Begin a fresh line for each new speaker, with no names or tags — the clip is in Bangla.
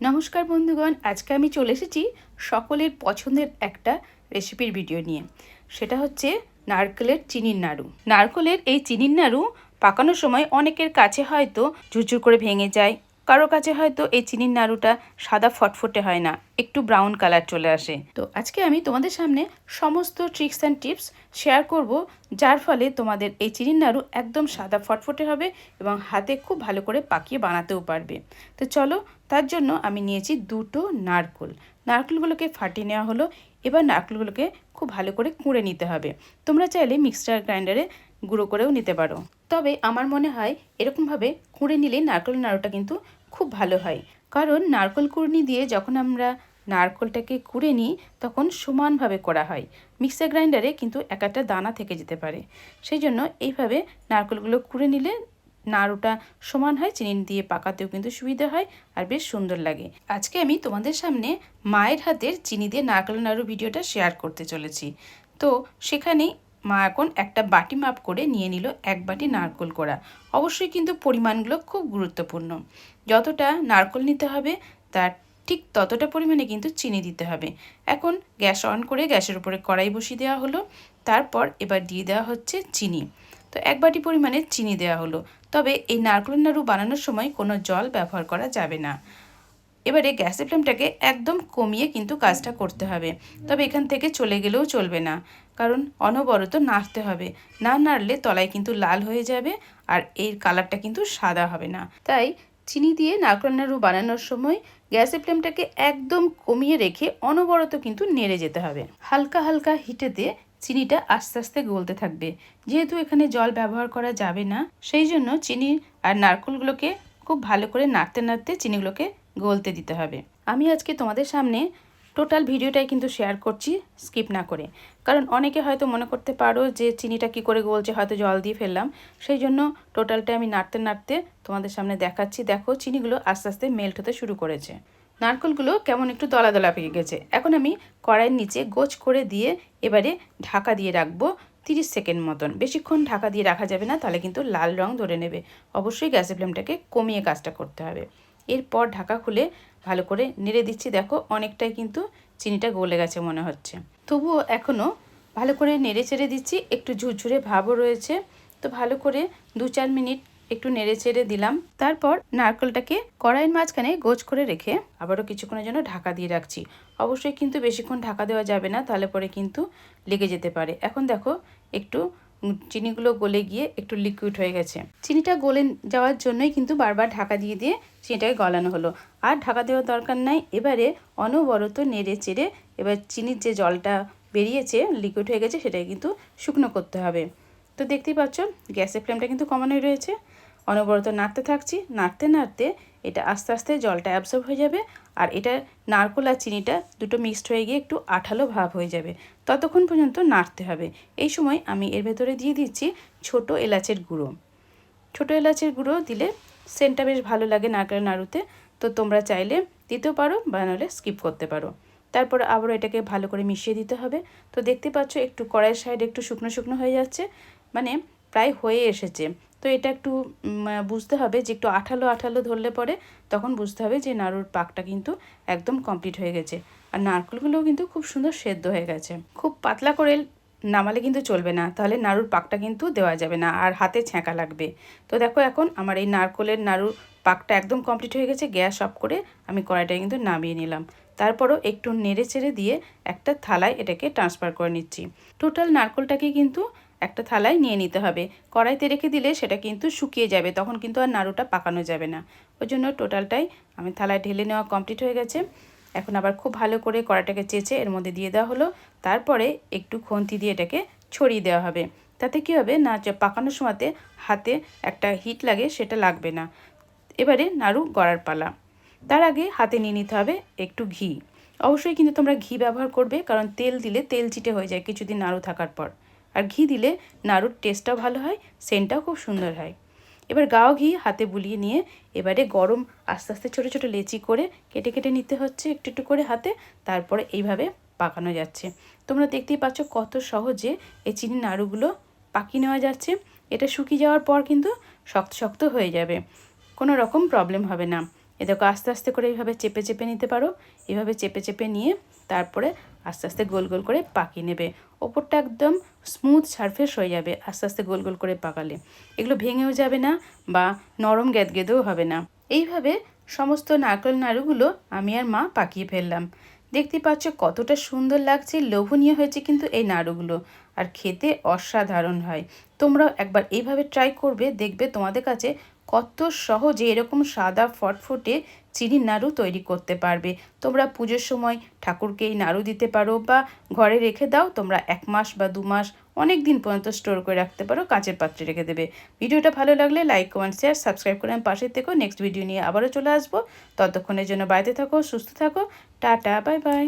নমস্কার বন্ধুগণ, আজকে আমি চলে এসেছি সকলের পছন্দের একটা রেসিপির ভিডিও নিয়ে। সেটা হচ্ছে নারকেলের চিনির নাড়ু। নারকেলের এই চিনির নাড়ু পাকানোর সময় অনেকের কাছে হয়তো ঝুরঝুর করে ভেঙে যায় কারও কাছে হয়তো এই চিনির নাড়ুটা সাদা ফটফটে হয় না, একটু ব্রাউন কালার চলে আসে। তো আজকে আমি তোমাদের সামনে সমস্ত ট্রিক্স অ্যান্ড টিপস শেয়ার করব, যার ফলে তোমাদের এই চিনির নাড়ু একদম সাদা ফটফটে হবে এবং হাতে খুব ভালো করে পাকিয়ে বানাতেও পারবে। তো চলো, তার জন্য আমি নিয়েছি দুটো নারকোল। নারকেলগুলোকে ফাটিয়ে নেওয়া হলো, এবার নারকেলগুলোকে খুব ভালো করে কুঁড়ে নিতে হবে। তোমরা চাইলে মিক্সচার গ্রাইন্ডারে গুঁড়ো করেও নিতে পারো। তবে আমার মনে হয় এরকমভাবে কুঁড়ে নিলে নারকেল নাড়ুটা কিন্তু খুব ভালো হয়। কারণ নারকল কুড়নি দিয়ে যখন আমরা নারকেলটাকে কুড়ে নিই, তখন সমানভাবে করা হয়। মিক্সার গ্রাইন্ডারে কিন্তু এক একটা দানা থেকে যেতে পারে। সেই জন্য এইভাবে নারকেলগুলো কুড়ে নিলে নাড়ুটা সমান হয়, চিনি দিয়ে পাকাতেও কিন্তু সুবিধা হয় আর বেশ সুন্দর লাগে। আজকে আমি তোমাদের সামনে মায়ের হাতের চিনি দিয়ে নারকেল নাড়ু ভিডিওটা শেয়ার করতে চলেছি। তো সেখানেই মা এখন একটা বাটি মাপ করে নিয়ে নিল এক বাটি নারকোল করা অবশ্যই কিন্তু পরিমাণগুলো খুব গুরুত্বপূর্ণ। যতটা নারকোল নিতে হবে, তার ঠিক ততটা পরিমাণে কিন্তু চিনি দিতে হবে। এখন গ্যাস অন করে গ্যাসের উপরে কড়াই বসিয়ে দেওয়া হলো। তারপর এবার দিয়ে দেওয়া হচ্ছে চিনি। তো এক বাটি পরিমাণে চিনি দেওয়া হলো। তবে এই নারকেলের নাড়ু বানানোর সময় কোনো জল ব্যবহার করা যাবে না। এবারে গ্যাসের ফ্লেমটাকে একদম কমিয়ে কিন্তু কাজটা করতে হবে। তবে এখান থেকে চলে গেলেও চলবে না। কারণ অনবরত নাড়তে হবে। না নাড়লে তলায় কিন্তু লাল হয়ে যাবে আর এর কালারটা কিন্তু সাদা হবে না। তাই চিনি দিয়ে নারকেল নাড়ু বানানোর সময় গ্যাসের ফ্লেমটাকে একদম কমিয়ে রেখে অনবরত কিন্তু নেড়ে যেতে হবে। হালকা হালকা হিটেতে চিনিটা আস্তে আস্তে গলতে থাকবে। যেহেতু এখানে জল ব্যবহার করা যাবে না, সেই জন্য চিনি আর নারকেলগুলোকে খুব ভালো করে নাড়তে নাড়তে চিনিগুলোকে গলতে দিতে হবে। আমি আজকে তোমাদের সামনে টোটাল ভিডিওটাই কিন্তু শেয়ার করছি, স্কিপ না করে। কারণ অনেকে হয়তো মনে করতে পারো যে চিনিটা কি করে গলছে, হয়তো জল দিয়ে ফেললাম। সেই জন্য টোটালটা আমি নাড়তে নাড়তে তোমাদের সামনে দেখাচ্ছি। দেখো, চিনিগুলো আস্তে আস্তে মেল্ট হতে শুরু করেছে। নারকেলগুলো কেমন একটু দলা দলা পেকে গেছে। এখন আমি কড়াইয়ের নিচে গোছ করে দিয়ে এবারে ঢাকা দিয়ে রাখব তিরিশ সেকেন্ড মতন। বেশিক্ষণ ঢাকা দিয়ে রাখা যাবে না, তাহলে কিন্তু লাল রং ধরে নেবে। অবশ্যই গ্যাসের ফ্লেমটাকে কমিয়ে কাজটা করতে হবে। এরপর ঢাকা খুলে ভালো করে নেড়ে দিচ্ছি। দেখো, অনেকটাই কিন্তু চিনিটা গলে গেছে মনে হচ্ছে। তবুও এখনও ভালো করে নেড়ে চেড়ে দিচ্ছি। একটু ঝুরঝুরে ভাবও রয়েছে। তো ভালো করে দু চার মিনিট একটু নেড়ে চেড়ে দিলাম। তারপর নারকেলটাকে কড়াইয়ের মাঝখানে গোছ করে রেখে আবারও কিছুক্ষণের জন্য ঢাকা দিয়ে রাখছি। অবশ্যই কিন্তু বেশিক্ষণ ঢাকা দেওয়া যাবে না, তাহলে পরে কিন্তু লেগে যেতে পারে। এখন দেখো, একটু চিনিগুলো গলে গিয়ে একটু লিকুইড হয়ে গেছে। চিনিটা গলে যাওয়ার জন্যই কিন্তু বারবার ঢাকা দিয়ে দিয়ে চিনিটাকে গলানো হলো। আর ঢাকা দেওয়ার দরকার নাই, এবারে অনবরত নেড়ে চেড়ে এবার চিনির যে জলটা বেরিয়েছে লিকুইড হয়ে গেছে, সেটাকে কিন্তু শুকনো করতে হবে। তো দেখতেই পাচ্ছ, গ্যাসের ফ্লেমটা কিন্তু কমানোই রয়েছে। অনবরত নাড়তে থাকছি। নাড়তে নাড়তে এটা আস্তে আস্তে জলটা অ্যাবসর্ব হয়ে যাবে আর এটা নারকোল আর চিনিটা দুটো মিক্সড হয়ে গিয়ে একটু আঠালো ভাব হয়ে যাবে। ততক্ষণ পর্যন্ত নাড়তে হবে। এই সময় আমি এর ভেতরে দিয়ে দিচ্ছি ছোট এলাচের গুঁড়ো। ছোট এলাচের গুঁড়ো দিলে সেন্টটা বেশ ভালো লাগে নারকেল নাড়ুতে। তো তোমরা চাইলে দিতেও পারো বা নাহলে স্কিপ করতে পারো। তারপর আবারও এটাকে ভালো করে মিশিয়ে দিতে হবে। তো দেখতে পাচ্ছ একটু কড়াইয়ের সাইড একটু শুকনো শুকনো হয়ে যাচ্ছে। মানে প্রায় হয়ে এসেছে। তো এটা একটু বুঝতে হবে যে একটু আঠালো আঠালো ধরলে পরে তখন বুঝতে হবে যে নাড়ুর পাকটা কিন্তু একদম কমপ্লিট হয়ে গেছে। আর নারকেলগুলোও কিন্তু খুব সুন্দর সেদ্ধ হয়ে গেছে। খুব পাতলা করে নামালে কিন্তু চলবে না, তাহলে নাড়ুর পাকটা কিন্তু দেওয়া যাবে না আর হাতে ছ্যাঁকা লাগবে। তো দেখো এখন আমার এই নারকলের নাড়ুর পাকটা একদম কমপ্লিট হয়ে গেছে, গ্যাস অফ করে আমি কড়াইটা কিন্তু নামিয়ে নিলাম। তারপরও একটু নেড়ে চেড়ে দিয়ে একটা থালায় এটাকে ট্রান্সফার করে নিচ্ছি। টোটাল নারকলটাকে কিন্তু একটা থালায় নিয়ে নিতে হবে। কড়াইতে রেখে দিলে সেটা কিন্তু শুকিয়ে যাবে, তখন কিন্তু আর নাড়ুটা পাকানো যাবে না। ওই জন্য টোটালটাই আমি থালায় ঢেলে নেওয়া কমপ্লিট হয়ে গেছে। এখন আবার খুব ভালো করে কড়াইটাকে চেঁচে এর মধ্যে দিয়ে দেওয়া হলো। তারপরে একটু খন্তি দিয়ে এটাকে ছড়িয়ে দেওয়া হবে। তাতে কী হবে না পাকানোর সময়তে হাতে একটা হিট লাগে সেটা লাগবে না। এবারে নাড়ু গড়ার পালা। তার আগে হাতে নিয়ে নিতে হবে একটু ঘি। অবশ্যই কিন্তু তোমরা ঘি ব্যবহার করবে, কারণ তেল দিলে তেল চিটে হয়ে যায় কিছুদিন নাড়ু থাকার পর। আর ঘি দিলে নাড়ুর টেস্টটাও ভালো হয় সেন্টটাও খুব সুন্দর হয়। এবার গাও ঘি হাতে বুলিয়ে নিয়ে এবারে গরম আস্তে আস্তে ছোটো ছোটো লেচি করে কেটে কেটে নিতে হচ্ছে একটু একটু করে হাতে, তারপরে এইভাবে পাকানো যাচ্ছে। তোমরা দেখতেই পাচ্ছ কত সহজে এই চিনি নাড়ুগুলো পাকিয়ে নেওয়া যাচ্ছে। এটা শুকিয়ে যাওয়ার পর কিন্তু শক্ত শক্ত হয়ে যাবে। কোনো রকম প্রবলেম হবে না। দেখো আস্তে আস্তে করে এইভাবে চেপে চেপে নিতে পারো। এভাবে চেপে চেপে নিয়ে তারপরে আস্তে আস্তে গোল গোল করে পাকিয়ে নেবে। ওপরটা একদম স্মুথ সারফেস হয়ে যাবে আস্তে আস্তে গোল গোল করে পাকালে। এগুলো ভেঙেও যাবে না বা নরম গ্যাদগেদেও হবে না। এইভাবে সমস্ত নারকেল নাড়ুগুলো আমি আর মা পাকিয়ে ফেললাম। দেখতে পাচ্ছ কতটা সুন্দর লাগছে, লোভনীয় হয়েছে কিন্তু এই নাড়ুগুলো। আর খেতে অসাধারণ হয়। তোমরাও একবার এইভাবে ট্রাই করবে, দেখবে তোমাদের কাছে কত সহজে এরকম সাদা ফটফটে চিনির নাড়ু তৈরি করতে পারবে। তোমরা পুজোর সময় ঠাকুরকে এই নাড়ু দিতে পারো বা ঘরে রেখে দাও, তোমরা এক মাস বা দু মাস অনেক দিন পর্যন্ত স্টোর করে রাখতে পারো, কাঁচের পাত্রে রেখে দেবে। ভিডিওটা ভালো লাগলে লাইক কমেন্ট শেয়ার সাবস্ক্রাইব করে আমি পাশে থেকো নেক্সট ভিডিও নিয়ে আবারও চলে আসব। ততক্ষণের জন্য বাড়িতে থাকো, সুস্থ থাকো, টাটা বাই বাই